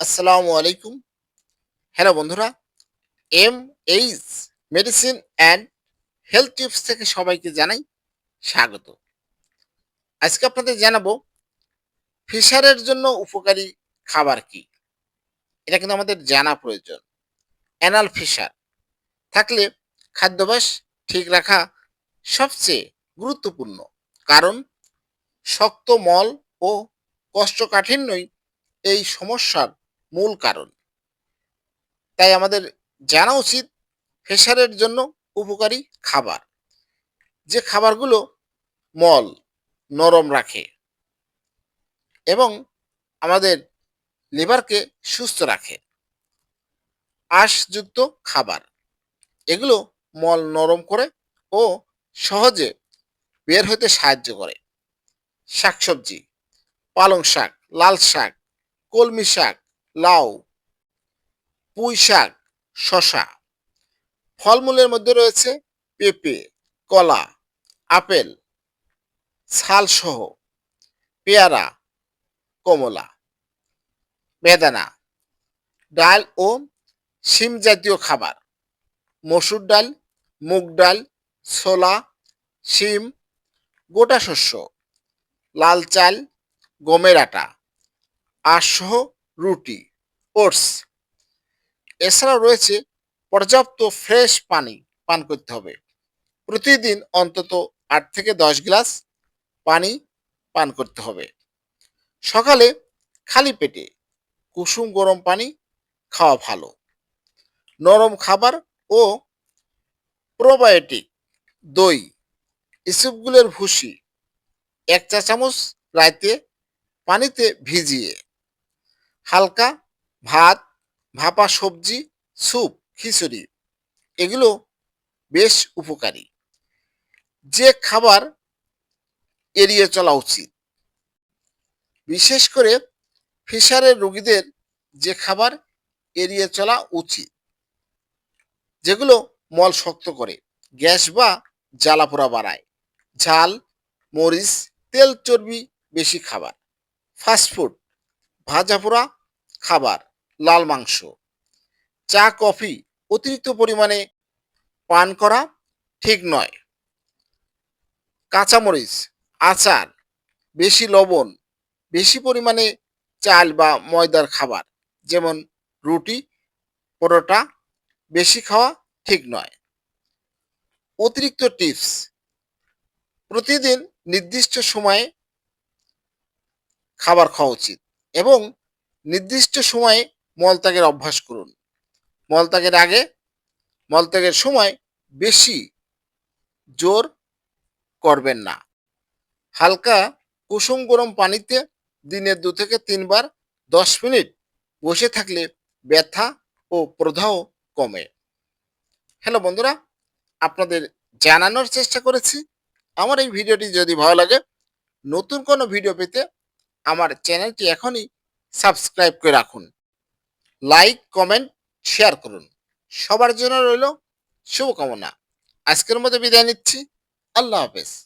আসসালামু আলাইকুম। হ্যালো বন্ধুরা M H medicine and health tips থেকে সবাইকে জানাই স্বাগত। আজকে আপনাদের জানাব, ফিশারের জন্য উপকারী খাবার কি? এটা কিন্তু আমাদের জানা প্রয়োজন। Anal fissure. থাকলে খাদ্যাভ্যাস ঠিক রাখা সবচেয়ে গুরুত্বপূর্ণ। কারণ শক্ত মল ও কষ্টকাঠিন্যই এই সমস্যার মূল কারণ। তাই আমাদের জানা উচিত প্রেশারের জন্য উপকারী খাবার। যে খাবারগুলো মল নরম রাখে এবং আমাদের লিভারকে সুস্থ রাখে। আঁশযুক্ত খাবার, এগুলো মল নরম করে ও সহজে বের হতে সাহায্য করে। শাকসবজি, পালং শাক, লাল শাক, কলমি শাক লাউ, পুঁই শাক শশা ফলমূলের মধ্যে রয়েছে পেঁপে, কলা, আপেল, ছালসহ পেয়ারা, কমলা, বেদানা, ডাল ও শিম জাতীয় খাবার, মসুর ডাল, মুগ ডাল, ছোলা, শিম, গোটা শস্য, লাল চাল, গমের আটা আটসহ রুটি, ওটস। এছাড়াও রয়েছে পর্যাপ্ত ফ্রেশ পানি পান করতে হবে। প্রতিদিন অন্তত আট থেকে দশ গ্লাস পানি পান করতে হবে। সকালে খালি পেটে কুসুম গরম পানি খাওয়া ভালো। নরম খাবার ও প্রোবায়োটিক দই ইসুপগুলোর ভুসি, এক চা চামচ রাইতে পানিতে ভিজিয়ে হালকা ভাত, ভাপা সবজি, স্যুপ, খিচুড়ি। এগুলো বেশ উপকারী। যে খাবার এড়িয়ে চলা উচিত। বিশেষ করে ফিশারের রোগীদের যে খাবার এড়িয়ে চলা উচিত, যেগুলো মল শক্ত করে, গ্যাস বা জ্বালাপোড়া বাড়ায়। ঝাল, মরিচ, তেল চর্বি বেশি খাবার। ফাস্টফুড ভাজা পোড়া খাবার, লাল মাংস। চা, কফি অতিরিক্ত পরিমাণে পান করা ঠিক নয়। কাঁচামরিচ, আচার, বেশি লবণ, বেশি পরিমাণে চাল বা ময়দার খাবার, যেমন রুটি, পরোটা, বেশি খাওয়া ঠিক নয়। অতিরিক্ত টিপস, প্রতিদিন নির্দিষ্ট সময়ে খাবার খাওয়া উচিত এবং নির্দিষ্ট সময়ে মলত্যাগের অভ্যাস করুন। মলত্যাগের আগে মলত্যাগের সময় বেশি জোর করবেন না। হালকা কুসুম গরম পানিতে দিনে দু থেকে তিনবার দশ মিনিট বসে থাকলে ব্যথা ও প্রদাহ কমে। হ্যালো বন্ধুরা, আপনাদের জানানোর চেষ্টা করেছি। আমার এই ভিডিওটি যদি ভালো লাগে, নতুন কোনো ভিডিও পেতে আমার চ্যানেলটি এখনই সাবস্ক্রাইব করে রাখুন। লাইক কমেন্ট শেয়ার করুন। সবার জন্য রইল শুভকামনা। আজকের মতো বিদায় নিচ্ছি। আল্লাহ হাফেজ।